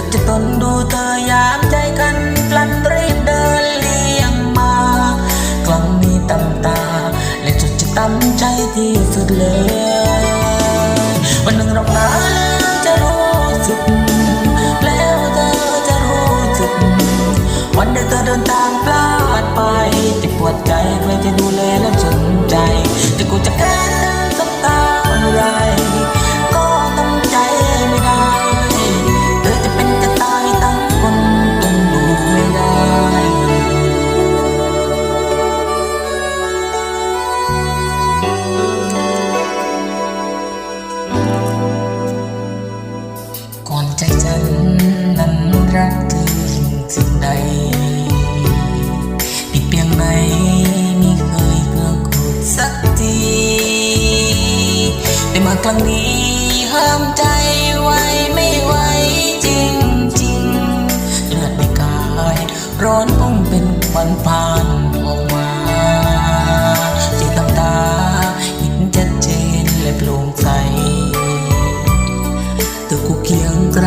สึกจะทนดูเธอยามใจกันพลันรีบเดินเลี่ยงมากลองมีตำตา และจุดจะตั้มใจที่สุดเลย วันหนึ่งเราพาแล้วจะรู้สึก แล้วเธอจะรู้สึก วันเดียวเธอเดินทางพลาดไปจะปวดใจใครจะดูแลและสนใจ จะกูจะแค้นเธอสักตาอะไร ได้มาครั้งนี้ห้ามใจไว้ไม่ไหวจริงจริงเลือดในกายร้อนพุ่งเป็นควันพานออกมาจิตตาเห็นชัดเจนและโปร่งใสตัวกูเคียงไกล